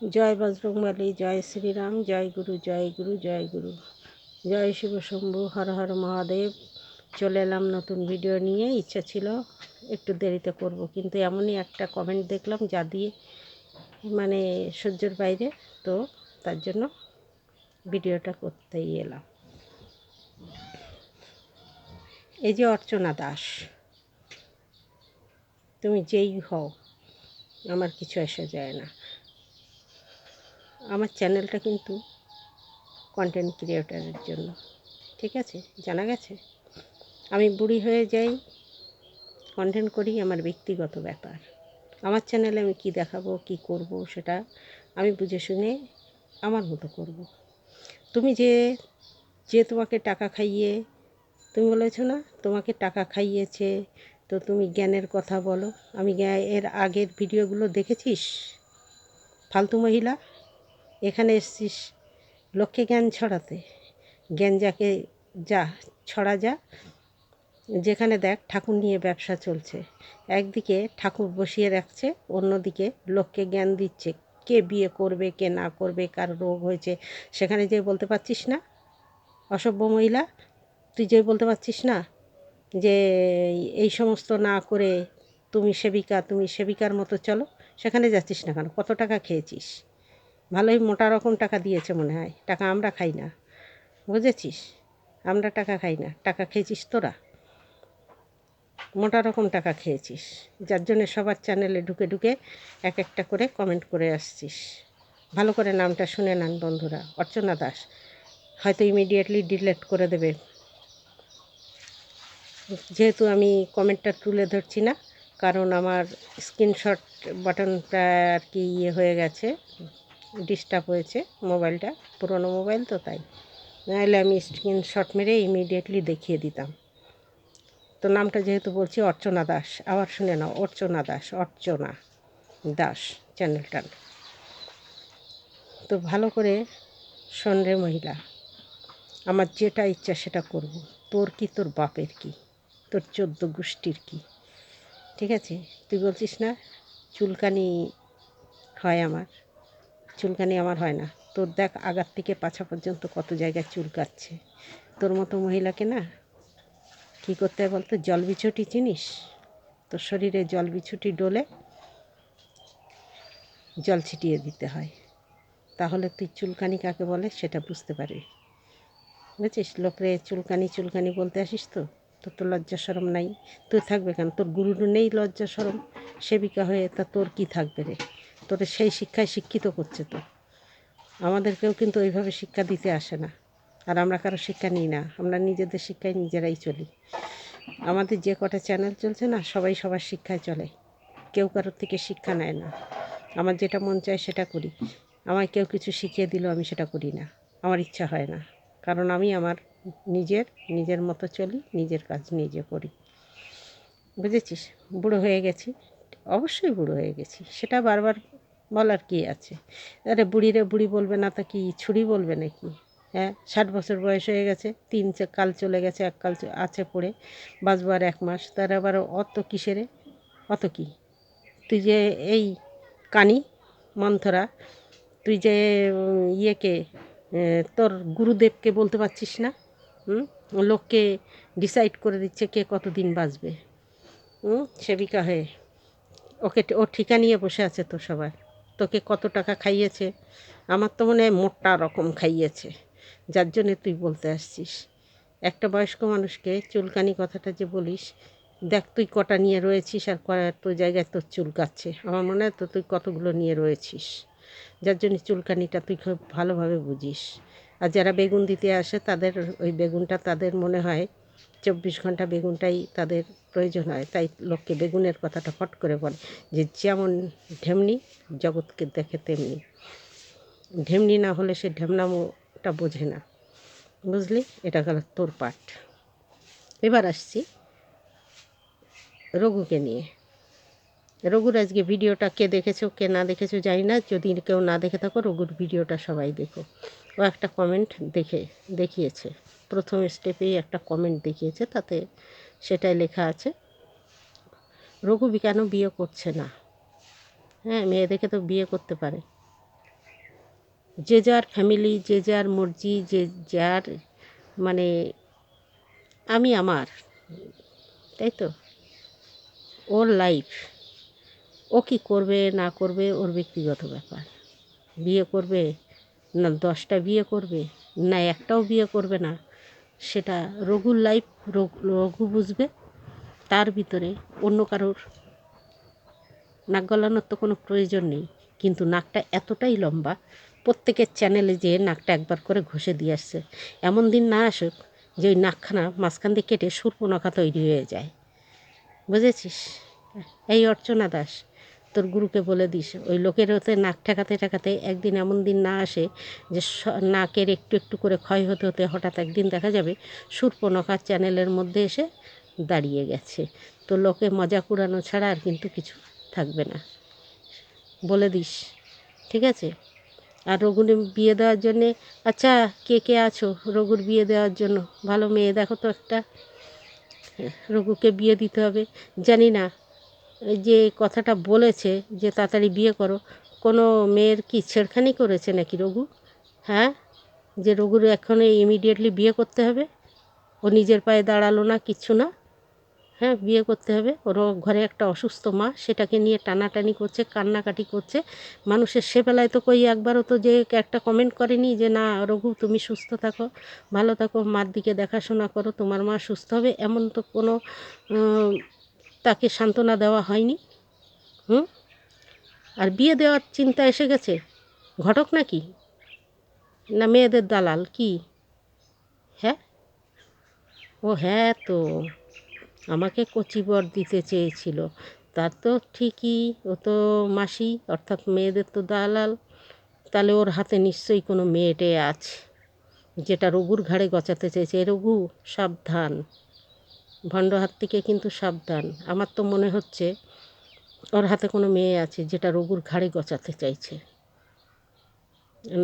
জয় বজরংবলী, জয় শ্রীরাম, জয় গুরু জয় গুরু জয় গুরু। জয় শিব শম্ভু, হর হর মহাদেব। চলে এলাম নতুন ভিডিও নিয়ে। ইচ্ছা ছিল একটু দেরিতে করব, কিন্তু এমনই একটা কমেন্ট দেখলাম যা দিয়ে মানে সহ্যের বাইরে। তো তার জন্য ভিডিওটা করতেই এলাম। এই যে অর্চনা দাস, তুমি যেই হও, আমার কিছু আসা যায় না। আমার চ্যানেলটা কিন্তু কন্টেন্ট ক্রিয়েটারের জন্য। ঠিক আছে? জানা গেছে? আমি বুড়ি হয়ে যাই কন্টেন্ট করি আমার ব্যক্তিগত ব্যাপার। আমার চ্যানেলে আমি কি দেখাবো, কি করব সেটা আমি বুঝে শুনে আমার মতো করব। তুমি যে যে তোমাকে টাকা খাইয়ে, তুমি বলেছ না? তোমাকে টাকা খাইয়েছে, তো তুমি জ্ঞানের কথা বলো। আমি এর আগের ভিডিওগুলো দেখেছিস? ফালতু মহিলা? এখানে এসছিস। লক্ষ্যে জ্ঞান ছড়াতে। জ্ঞান যাকে যা ছড়া যা, যেখানে দেখ ঠাকুর নিয়ে ব্যবসা চলছে। একদিকে ঠাকুর বসিয়ে রাখছে, অন্যদিকে লোককে জ্ঞান দিচ্ছে, কে বিয়ে করবে, কে না করবে, কার রোগ হয়েছে, সেখানে যে বলতে পারছিস না? অসভ্য মহিলা, তুই যে বলতে পারছিস না যে এই সমস্ত না করে তুমি সেবিকা, তুমি সেবিকার মতো চলো, সেখানে যাচ্ছিস না কেন? কত টাকা খেয়েছিস? ভালোই মোটা রকম টাকা দিয়েছে মনে হয়। টাকা আমরা খাই না। বুঝেছিস? আমরা টাকা খাই না। টাকা খেয়েছিস তোরা। মোটা রকম টাকা খেয়েছিস। যার জন্যে সবার চ্যানেলে ঢুকে ঢুকে এক একটা করে কমেন্ট করে আসছিস। ভালো করে নামটা শুনে নেন বন্ধুরা। অর্চনা দাস। হয়তো ইমিডিয়েটলি ডিলেট করে দেবে। যেহেতু আমি কমেন্টটা তুলে ধরছি না, কারণ আমার স্ক্রিনশট বাটনটা আর কি ইয়ে হয়ে গেছে। ডিস্টার্ব হয়েছে মোবাইলটা, পুরনো মোবাইল তো তাই। নাহলে আমি স্ক্রিনশট মেরে ইমিডিয়েটলি দেখিয়ে দিতাম। তো নামটা যেহেতু বলছি, অর্চনা দাস। আবার শুনে নাও, অর্চনা দাস অর্চনা দাস চ্যানেলটা তো ভালো করে শোন রে মহিলা, আমার যেটা ইচ্ছা সেটা করব। তোর কি, তোর বাপের কি? তোর চোদ্দ গোষ্ঠীর কি? ঠিক আছে? তুই বলছিস না, চুলকানি হয় আমার। চুলকানি আমার হয় না। তোর দেখ আগার থেকে পাছা পর্যন্ত কত জায়গায় চুলকাচ্ছে। তোর মতো মহিলাকে না কী করতে হয় বলতো? জল বিছুটি চিনিস? তোর শরীরে জল বিছুটি ডোলে জল ছিটিয়ে দিতে হয়। তাহলে তুই চুলকানি কাকে বলে সেটা বুঝতে পারবি। বুঝছিস? লোকরে চুলকানি চুলকানি বলতে আসিস তো? তোর তো লজ্জা সরম নাই। তুই থাকবে কেন? তোর গুরুর নেই লজ্জা সরম। সেবিকা হয়ে তা তোর কি থাকবে রে? তোদের সেই শিক্ষায় শিক্ষিত করছে তো। আমাদেরকেও কিন্তু ওইভাবে শিক্ষা দিতে আসে না। আর আমরা কারও শিক্ষা নিই না। আমরা নিজেদের শিক্ষায় নিজেরাই চলি। আমাদের যে কটা চ্যানেল চলছে না, সবাই সবার শিক্ষায় চলে। কেউ কারোর থেকে শিক্ষা নেয় না। আমার যেটা মন চায় সেটা করি। আমায় কেউ কিছু শিখিয়ে দিল আমি সেটা করি না। আমার ইচ্ছা হয় না। কারণ আমি আমার নিজের নিজের মতো চলি, নিজের কাজ নিজে করি। বুঝেছিস? বুড়ো হয়ে গেছি। অবশ্যই বুড়ো হয়ে গেছি। সেটা বারবার বলার কি আছে? আরে বুড়িরে বুড়ি বলবে না তা কি ছুরি বলবে নাকি? হ্যাঁ ষাট বছর বয়স হয়ে গেছে, তিন কাল চলে গেছে, এক কাল আছে পড়ে বাঁচবার এক মাস। তার আবার অত কিসেরে অত কি? তুই যে এই কানি মন্থরা, তুই যে ইয়েকে তোর গুরুদেবকে বলতে পারছিস না? লোককে ডিসাইড করে দিচ্ছে কে কতদিন বাঁচবে। হুম? সেবিকা হয়ে। ওকে ও ঠিকা নিয়ে বসে আছে তো সবার তোকে কত টাকা খাইয়েছে? আমার তো মনে হয় মোটা রকম খাইয়েছে। যার জন্যে তুই বলতে আসছিস। একটা বয়স্ক মানুষকে চুলকানি কথাটা যে বলিস, দেখ তুই কটা নিয়ে রয়েছিস আর কত জায়গায় তোর চুলকাচ্ছে। আমার মনে হয় তো তুই কতগুলো নিয়ে রয়েছিস। যার জন্য চুলকানিটা তুই খুব ভালোভাবে বুঝিস। আর যারা বেগুন দিতে আসে, তাদের ওই বেগুনটা তাদের মনে হয় চব্বিশ ঘণ্টা বেগুনটাই তাদের প্রয়োজন হয়। তাই লোককে বেগুনের কথাটা ফট করে বলে যে, যেমন ঢেমনি জগৎকে দেখে তেমনি। ঢেমনি না হলে সে ঢেমনামোটা বোঝে না। বুঝলি? এটা গেল তোর পাঠ। এবার আসছি রঘুকে নিয়ে। রঘুর আজকে ভিডিওটা কে দেখেছ, কে না দেখেছ জানি না। যদি কেউ না দেখে থাকো, রঘুর ভিডিওটা সবাই দেখো। ও একটা কমেন্ট দেখে, দেখিয়েছে। প্রথম স্টেপেই একটা কমেন্ট দেখিয়েছে, তাতে সেটাই লেখা আছে, রঘু কেন বিয়ে করছে না? হ্যাঁ মেয়ে দেখে তো বিয়ে করতে পারে। যে যার ফ্যামিলি যে যার মর্জি, যে যার মানে আমি আমার, তাই তো? ওর লাইফ ও কি করবে, না করবে, ওর ব্যক্তিগত ব্যাপার। বিয়ে করবে, না দশটা বিয়ে করবে, না একটাও বিয়ে করবে না। সেটা রঘুর লাইফ রঘু বুঝবে। তার ভিতরে অন্য কারোর নাক গলানোর তো কোনো প্রয়োজন নেই, কিন্তু নাকটা এতটাই লম্বা, প্রত্যেকের চ্যানেলে যেয়ে নাকটা একবার করে ঘষে দিয়ে আসছে। এমন দিন না আসুক যে ওই নাকখানা মাঝখান দিয়ে কেটে সুরপনখা তৈরি হয়ে যায়। বুঝেছিস? এই অর্চনা দাস তোর গুরুকে বলে দিস। ওই লোকের হতে নাক ঠেকাতে ঠেকাতে একদিন এমন দিন না আসে যে নাকের একটু একটু করে ক্ষয় হতে হতে হঠাৎ একদিন দেখা যাবে সুরপনখার চ্যানেলের মধ্যে এসে দাঁড়িয়ে গেছে। তো লোকে মজা কুড়ানো ছাড়া আর কিন্তু কিছু থাকবে না। বলে দিস, ঠিক আছে? আর রঘুর বিয়ে দেওয়ার জন্যে আচ্ছা কে কে আছো? রঘুর বিয়ে দেওয়ার জন্য। ভালো মেয়ে, দেখো তো একটা। রঘুকে বিয়ে দিতে হবে। জানি না। যে কথাটা বলেছে যে তাড়াতাড়ি বিয়ে করো, কোনো মেয়ের কি ছেড়খানি করেছে নাকি রঘু? হ্যাঁ? যে রঘুর এখন ইমিডিয়েটলি বিয়ে করতে হবে, ও নিজের পায়ে দাঁড়াল না কিচ্ছু না হ্যাঁ বিয়ে করতে হবে। ওর ঘরে একটা অসুস্থ মা, সেটাকে নিয়ে টানাটানি করছে, কান্নাকাটি করছে। মানুষের সে বেলায় তো কই একবারও তো যে একটা কমেন্ট করেনি যে, না, রঘু, তুমি সুস্থ থাকো, ভালো থাকো, মার দিকে দেখাশোনা করো, তোমার মা সুস্থ হবে। এমন তো কোনো তাকে সান্ত্বনা দেওয়া হয়নি? হুম? আর বিয়ে দেওয়ার চিন্তা এসে গেছে? ঘটক নাকি? না, মেয়েদের দালাল, কি? হ্যাঁ? ও হ্যাঁ তো, আমাকে কচিবর দিতে চেয়েছিল। তার তো ঠিকই, ও তো মাসি, অর্থাৎ মেয়েদের তো দালাল। তাহলে ওর হাতে নিশ্চয়ই কোনো মেয়েটে আছে, যেটা রঘুর ঘাড়ে গচাতে চেয়েছে। রঘু, সাবধান। ভণ্ড হাত থেকে কিন্তু সাবধান। আমার তো মনে হচ্ছে ওর হাতে কোনো মেয়ে আছে যেটা রঘুর ঘাড়ে গচাতে চাইছে।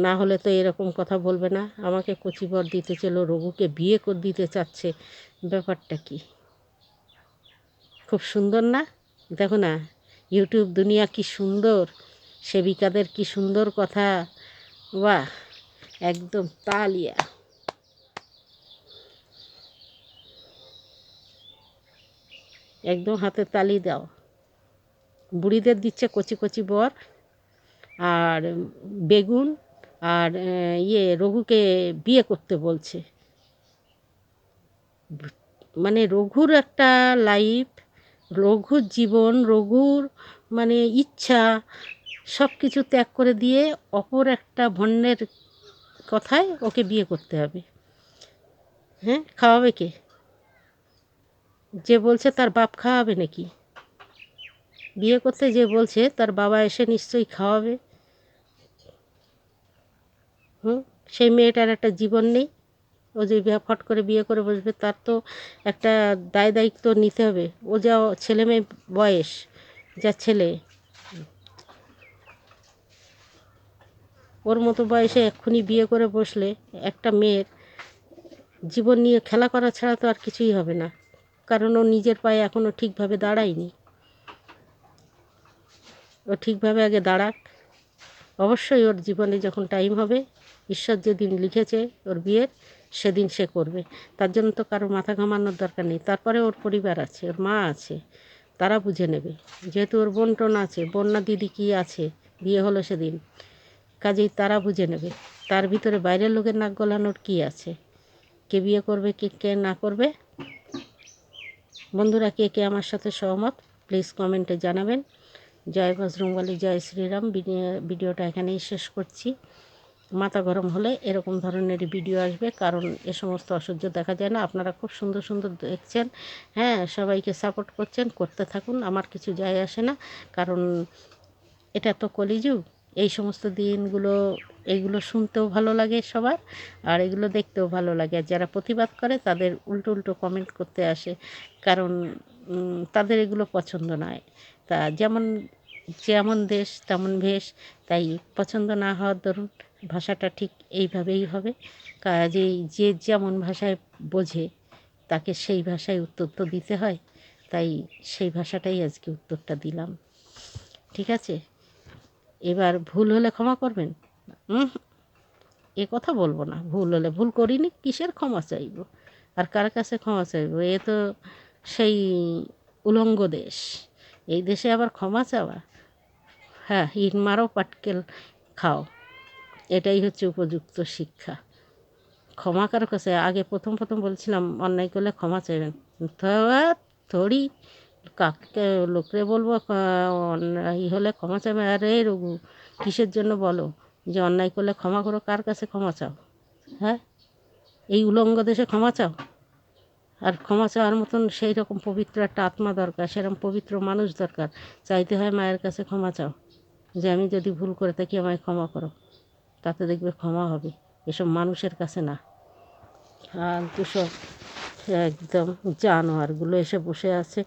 না হলে তো এরকম কথা বলবে না। আমাকে কচিবর দিতে ছিল রঘুকে বিয়ে করে দিতে চাচ্ছে। ব্যাপারটা কি? খুব সুন্দর না? দেখো না, ইউটিউব দুনিয়া কি সুন্দর? সেবিকাদের কি সুন্দর কথা? বাহ, একদম তালিয়া। একদম হাতে তালি দাও। বুড়িদের দিচ্ছে কচি কচি বর আর বেগুন আর ইয়ে রঘুকে বিয়ে করতে বলছে। মানে রঘুর একটা লাইফ রঘুর জীবন, রঘুর মানে ইচ্ছা সব কিছু ত্যাগ করে দিয়ে অপর একটা ভণ্ডের কথায় ওকে বিয়ে করতে হবে। হ্যাঁ খাওয়াবে কে? যে বলছে তার বাপ খাওয়াবে নাকি? বিয়ে করতে যে বলছে তার বাবা এসে নিশ্চয়ই খাওয়াবে। হুম? সেই মেয়েটার একটা জীবন নেই। ও যে বিয়ে ফট করে বিয়ে করে বসবে, তার তো একটা দায় দায়িত্ব নিতে হবে। ও যা ছেলে মেয়ে বয়স, যা ছেলে। ওর মতো বয়সে এক্ষুনি বিয়ে করে বসলে একটা মেয়ের জীবন নিয়ে খেলা করা ছাড়া তো আর কিছুই হবে না। কারণ ও নিজের পায়ে এখনও ঠিকভাবে দাঁড়ায়নি। ও ঠিকভাবে আগে দাঁড়াক। অবশ্যই ওর জীবনে যখন টাইম হবে, ঈশ্বর যেদিন লিখেছে ওর বিয়ের, সেদিন সে করবে। তার জন্য তো কারও মাথা ঘামানোর দরকার নেই। তারপরে ওর পরিবার আছে, ওর মা আছে, তারা বুঝে নেবে। যেহেতু ওর বোন টোন আছে, বন্যা দিদি কী আছে, বিয়ে হলো সেদিন। কাজেই তারা বুঝে নেবে। তার ভিতরে বাইরের লোকের নাক গলানোর কী আছে? কে বিয়ে করবে, কে কে না করবে? বন্ধুরা কে কে আমার সাথে সহমত প্লিজ কমেন্টে জানাবেন। জয় বজরংবলী, জয় শ্রীরাম। ভিডিওটা এখানেই শেষ করছি। মাথা গরম হলে এরকম ধরনের ভিডিও আসবে, কারণ এ সমস্ত অসহ্য দেখা যায় না। আপনারা খুব সুন্দর সুন্দর দেখছেন। হ্যাঁ সবাইকে সাপোর্ট করছেন, করতে থাকুন। আমার কিছু যায় আসে না, কারণ এটা তো কলিযুগ। এই সমস্ত দিনগুলো, এগুলো শুনতেও ভালো লাগে সবার, আর এগুলো দেখতেও ভালো লাগে। আর যারা প্রতিবাদ করে, তাদের উল্টো উল্টো কমেন্ট করতে আসে। কারণ তাদের এগুলো পছন্দ নয়। তা যেমন যেমন দেশ, তেমন ভেষ, তাই পছন্দ না হওয়ার দরুন ভাষাটা ঠিক এইভাবেই হবে। কাজেই যে যেমন ভাষায় বোঝে, তাকে সেই ভাষায় উত্তর তো দিতে হয়। তাই সেই ভাষাটাই আজকে উত্তরটা দিলাম। ঠিক আছে? এবার ভুল হলে ক্ষমা করবেন এ কথা বলব না ভুল হলে ভুল করিনি কিসের ক্ষমা চাইব আর কার কাছে ক্ষমা চাইব এ তো সেই উলঙ্গ দেশ এই দেশে আবার ক্ষমা চাওয়া হ্যাঁ ইট মারো পাটকেল খাও এটাই হচ্ছে উপযুক্ত শিক্ষা ক্ষমা কারও কাছে আগে প্রথম প্রথম বলছিলাম অন্যায় করলে ক্ষমা চাইবেন থরি কাকে লোকরে বলব? অন্যায় হলে ক্ষমা চাইবে। আরে রঘু, কিসের জন্য বলো? যে অন্যায় করলে ক্ষমা করো, কার কাছে ক্ষমা চাও? হ্যাঁ? এই উলঙ্গ দেশে ক্ষমা চাও? আর ক্ষমা চাওয়ার মতন সেই রকম পবিত্র একটা আত্মা দরকার সেরকম পবিত্র মানুষ দরকার। চাইতে হয় মায়ের কাছে ক্ষমা চাও। যে আমি যদি ভুল করে থাকি, আমায় ক্ষমা করো। তাতে দেখবে ক্ষমা হবে। এসব মানুষের কাছে না। আর সব একদম জানোয়ারগুলো এসে বসে আছে।